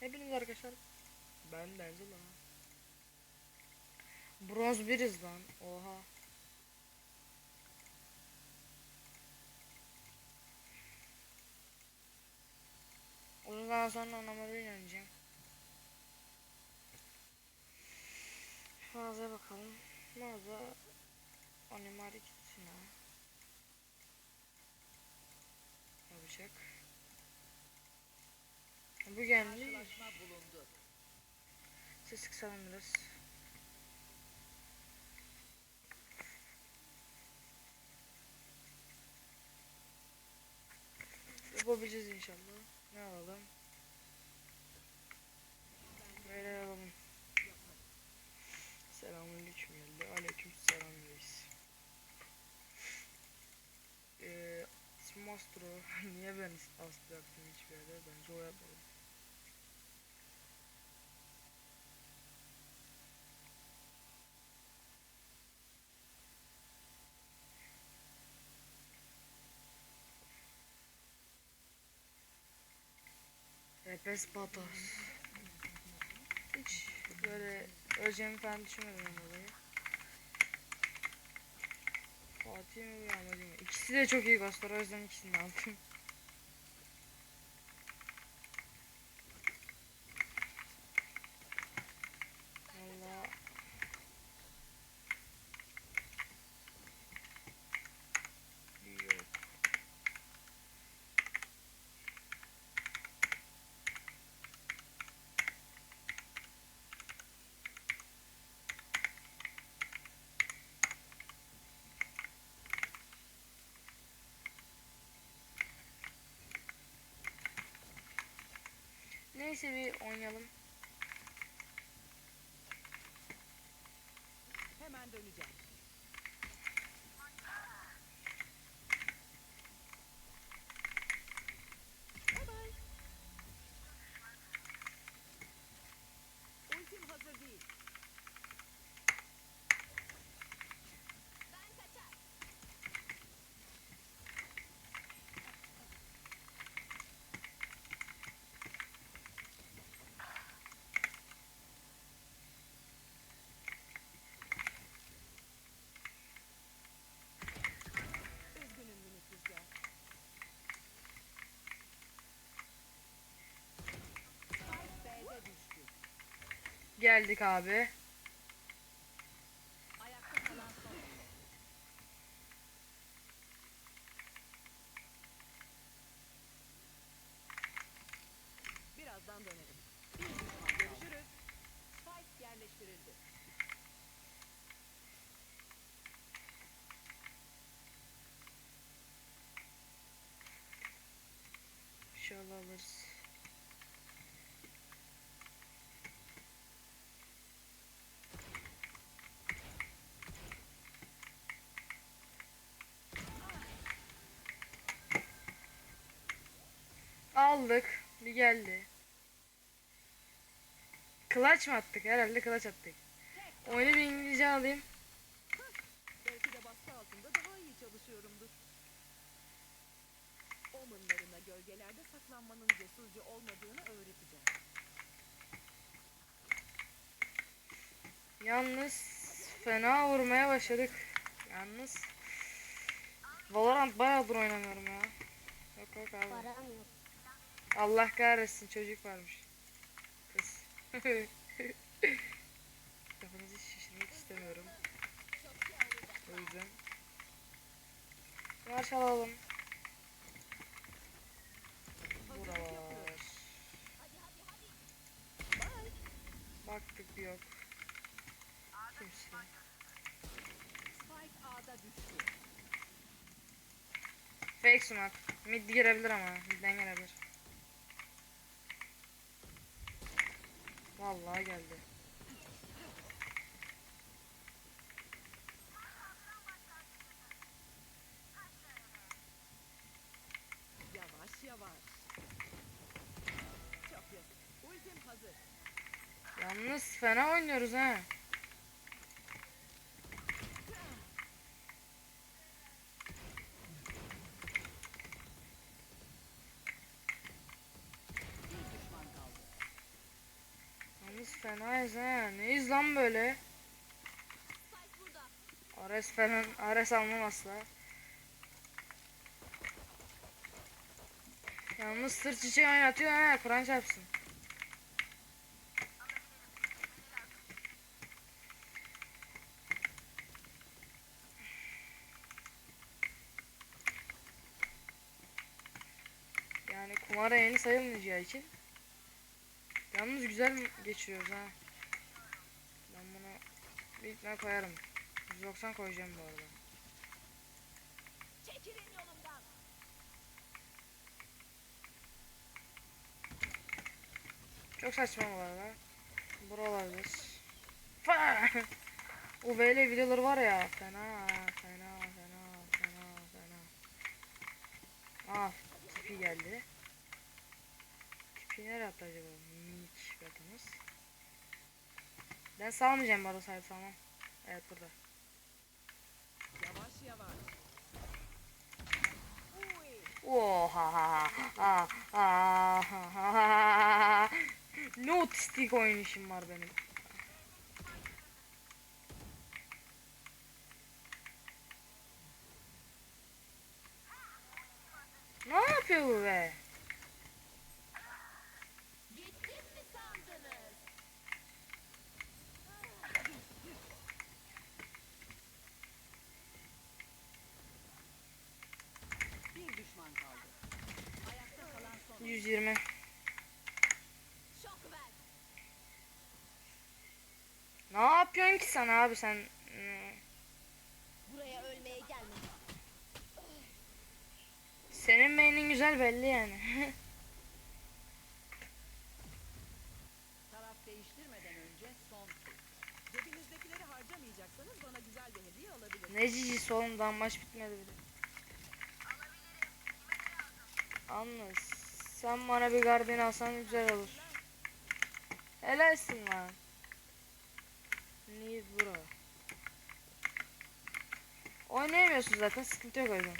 Hepiniz arkadaşlar. Ben Denzel lan. Bronz biriz lan. Oha. Uzun zaman sonra onamadığıyla oynayacağım. Mağazaya bakalım. Mağaza animari kitina. Yapacak. Bu geldi. Ses kısalım biraz. Yapabileceğiz inşallah. Ne alalım? Böyle alalım. Selamünaleyküm geldi. Aleyküm selam reis. Eee Smastro niye ben astı yaptım hiçbir yerde? Bence o yapmadı. Repes patos. Hiç böyle öleceğimi falan düşünmedim olayı. Fatih mi bir amacım? İkisi de çok iyi ghostlar o yüzden ikisini aldım. Valla yok. Neyse bir oynayalım. Hemen döneceğim. Bay bay. Ultim hazır değil. Üzgünüm minik rüzgar. Spike B'de düştü. Geldik abi. Birazdan dönerim. Görüşürüz. Spike yerleştirildi. İnşallah alırız. Aldık. Bir geldi. Kılaç mı attık? Herhalde kılaç attık. Oyunu bir İngilizce alayım. Belki de baskı altında daha iyi çalışıyorumdur. Omenlarına gölgelerde saklanmanın cesurca olmadığını öğreteceğim. Yalnız fena vurmaya başladık. Yalnız Valorant bayağıdır oynamıyorum ya. Yok yok abi. Param yok. Allah kahretsin çocuk varmış. Kız. Kafanızı şişirmek istemiyorum. O yüzden. Marş alalım. Buralar. Baktık yok. Kimse. Fake sunak. Mid girebilir ama. Midden gelebilir. Vallahi geldi. Yavaş yavaş. Çok yazık. Ultim hazır. Yalnız fena oynuyoruz ha. Bir düşman kaldı. Fenayız ha. Neyiz lan böyle? Ares falan, Ares almam asla. Yalnız sırt çiçeği oynatıyor ha, Kur'an çarpsın. Yani kumara yeni sayılmayacağı için. Yalnız güzel geçiyoruz ha. Bir ikna koyarım. 190 koyacağım bu arada. Çekilin yolumdan. Çok saçma bu arada. Buralardır. Fa! UV'li videoları var ya. Fena, fena, fena, fena, fena. Ah, tipi geldi. Tipi nereye attı acaba? Minik bakınız. Ben salmayacağım arada sahip salmam. Evet burada. Yavaş yavaş. Oha ha ha ha ha ha ha Ne otistik oynayışım var benim. Ne yapıyor bu be? Gittim mi sandınız? Bir düşman kaldı. Ayakta kalan son. 120. Şok ver. Yapıyorsun ki sen abi sen? Buraya ölmeye gelmedim. Senin beynin güzel belli yani. Taraf değiştirmeden önce son tur. Cebinizdekileri harcamayacaksanız bana güzel bir hediye alabilirsiniz. ne cicisi oğlum daha maç bitmedi bile. Anlas. Sen bana bir Guardian alsan güzel olur. Helalsin lan. Need bro. Oynayamıyorsun zaten sıkıntı yok o yüzden.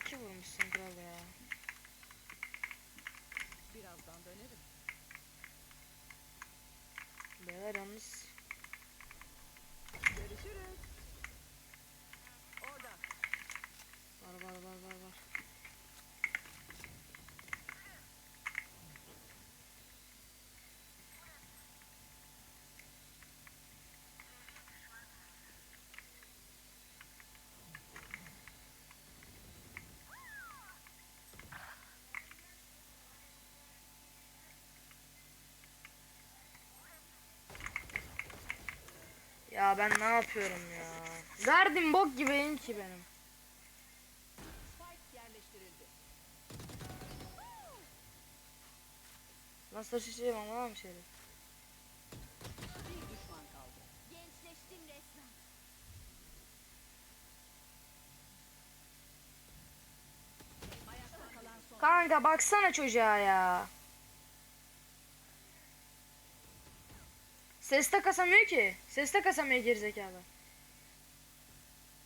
İki vurmuşsun kral ya. Birazdan dönerim. Beyler yalnız. Görüşürüz. Orada. Var var var var var. Ya ben ne yapıyorum ya? Gardim bok gibiyim ki benim. Spike yerleştirildi. Nasıl şişeyim anlamamış herif. Bir düşman kaldı. Gençleştim resmen. Ayakta kalan son. Kanka baksana çocuğa ya. Ses de kasamıyor ki. Ses de kasamıyor gerizekalı.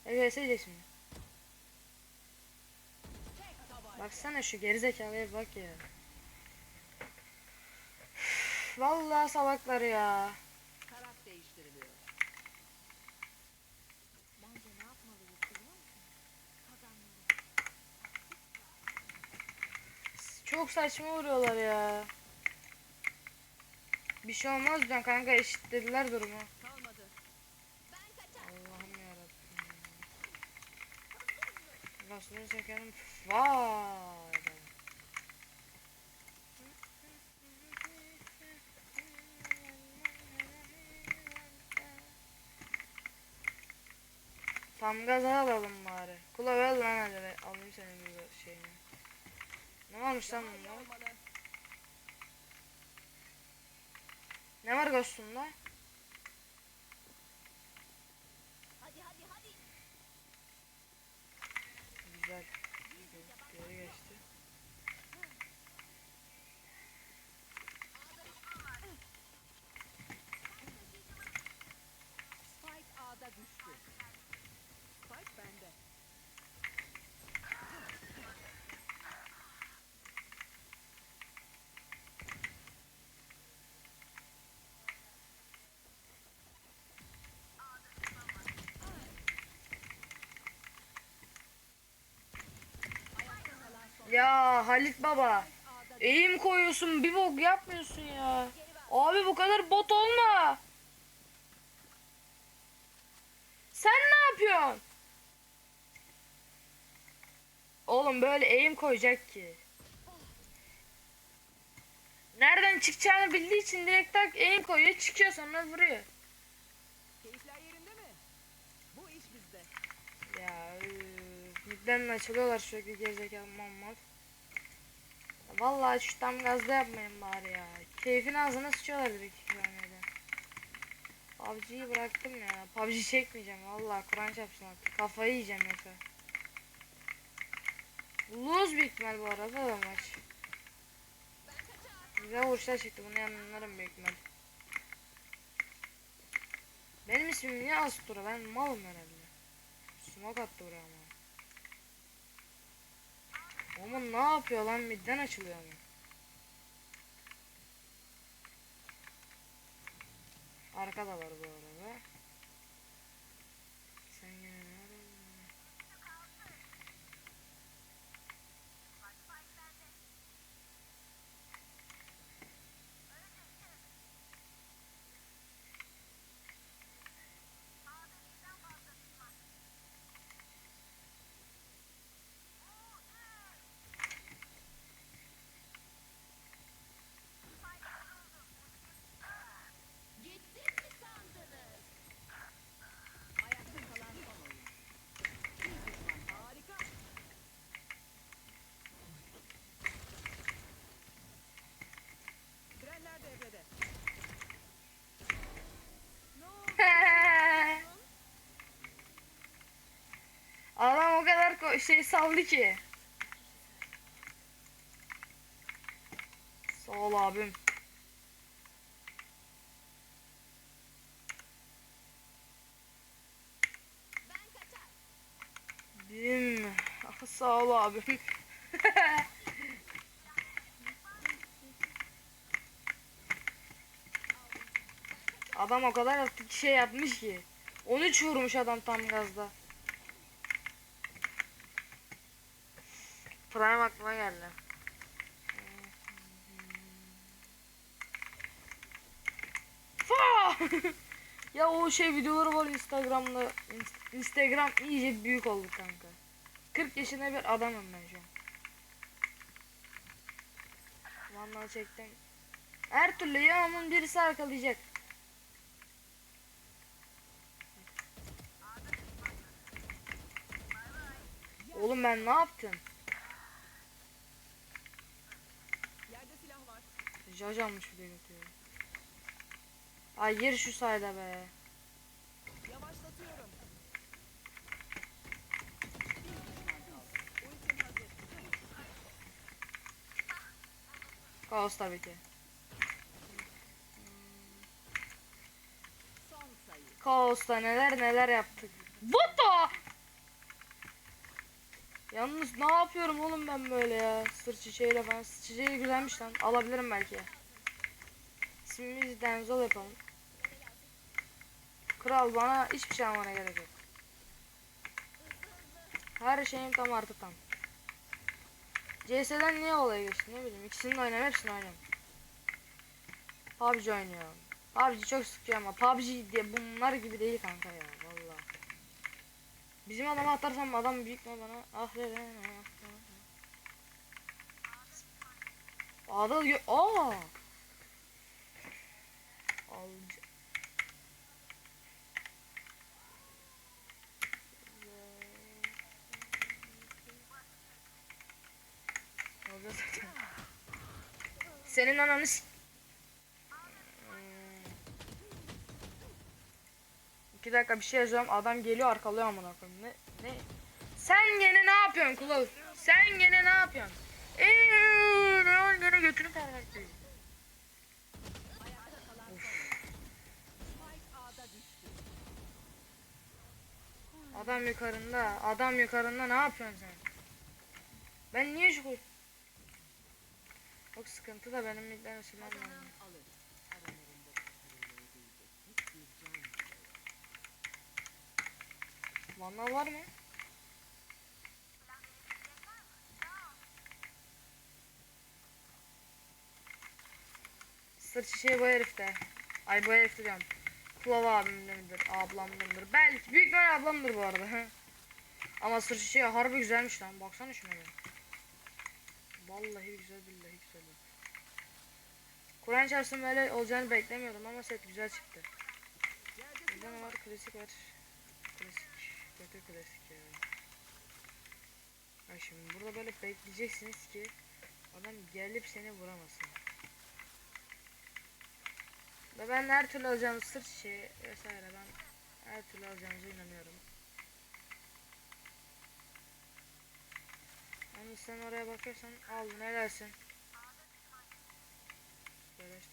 Evet seyredecek şimdi. Baksana şu gerizekalıya bak ya. Üf, Vallahi salaklar ya. Taraf değiştiriliyor. Bence ne yapmalıyız biliyor musun? Kazanmalıyız. Çok saçma vuruyorlar ya. Bir şey olmaz ben kanka eşitlediler durumu. Allah'ım yarabbim. Gazını çekelim. Vay be. Tam gaza alalım bari. Kula ver lan hadi. Alayım senin şeyini. Ne varmış lan bunda? Ne var Ghost'unda? Hadi hadi hadi. Güzel. Geri geçti. Spike A'da düştü. Spike bende. Ya Halit baba. Eğim koyuyorsun bir bok yapmıyorsun ya. Abi bu kadar bot olma. Sen ne yapıyorsun? Oğlum böyle eğim koyacak ki. Nereden çıkacağını bildiği için direkt tak eğim koyuyor çıkıyor sonra vuruyor. Keyifler yerinde mi? Bu iş bizde. Ya midden açılıyorlar sürekli gerizekalı mammal. Vallahi şu tam gazda yapmayın bari ya. Keyfin ağzına sıçıyorlar direkt ikramiyeden. PUBG'yi bıraktım ya. PUBG çekmeyeceğim vallahi Kur'an çarpsın artık. Kafayı yiyeceğim yoksa. Lose büyük bu arada da maç. Güzel vuruşlar çıktı bunu yanlarım büyük ihtimal. Benim ismim niye Astura? Ben malım herhalde. Smoke attı buraya ama. Oğlum ne yapıyor lan midden açılıyor mu? Arkada var bu arada. Sen yine ne arıyorsun? Ayakta kalan son oyun. Bir düşman. Harika. Frenler devrede. Ne oldu? Adam o kadar ko- şey saldı ki. Sağ ol abim. Bim. Ah, Sağ ol abim. adam o kadar şey yapmış ki. 13 vurmuş adam tam gazda. Prime aklıma geldi. Ya o şey videoları var Instagram'da. İns- Instagram iyice büyük oldu kanka. 40 yaşında bir adamım ben şu an. Vallahi çektim. Her türlü yanımın birisi arkalayacak. Oğlum ben ne yaptım? Yerde silah var. Jaj almış bir de götürüyor. Ay gir şu sayda be. Yavaşlatıyorum. Kaos tabii ki. Kaos'ta neler neler yaptık. What the? Yalnız ne yapıyorum oğlum ben böyle ya? Sır çiçeğiyle falan. Sır çiçeği güzelmiş lan. Alabilirim belki. İsmimizi Denzol yapalım. Kral bana hiçbir şey almana gerek yok. Her şeyim tam artı tam. CS'den niye olaya geçti ne bileyim. İkisini de oynuyorum hepsini oynuyorum. PUBG oynuyorum. PUBG çok sıkıyor ama PUBG diye bunlar gibi değil kanka ya. Bizim adama atarsam adam büyük mü bana? Ah be be. Ada yo aa. Alca. Olacak zaten. Senin ananı s- 2 dakika bir şey yazıyorum. Adam geliyor arkalıyor amına koyayım. Ne ne? Sen gene ne yapıyorsun Kulav? Sen gene ne yapıyorsun? Eee ne var gene götünü pervertleyim. Adam yukarında, adam yukarında ne yapıyorsun sen? Ben niye şu Çok sıkıntı da benim midden ışınlanmam. Valla var mı? Sır çiçeği bu herifte. Ay bu herifte diyorum. Kulava abimdir, ablamdır. Belki büyük bir ablamdır bu arada. Ama sır çiçeği harbi güzelmiş lan. Baksana şuna ya. Vallahi güzel billahi güzel. Kur'an çarşısının böyle olacağını beklemiyordum ama set güzel çıktı. Buradan var klasik var. Kötü klasik ya. Ha şimdi burada böyle bekleyeceksiniz ki adam gelip seni vuramasın. Ve ben her türlü alacağınız sırt çiçeği vesaire ben her türlü alacağınıza inanıyorum. Yalnız sen oraya bakıyorsan al ne dersin? Beleş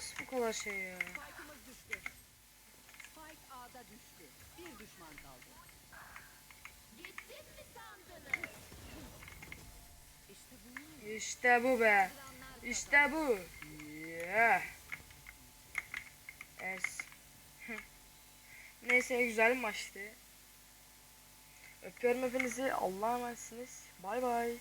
nasıl bu kadar şey ya? Spike'ımız düştü. Spike A'da düştü. Bir düşman kaldı. Gittim mi sandınız? İşte bunu İşte bu be. İşte bu. Yeah. Es. Neyse güzel maçtı. Öpüyorum hepinizi. Allah'a emanetsiniz. Bay bay.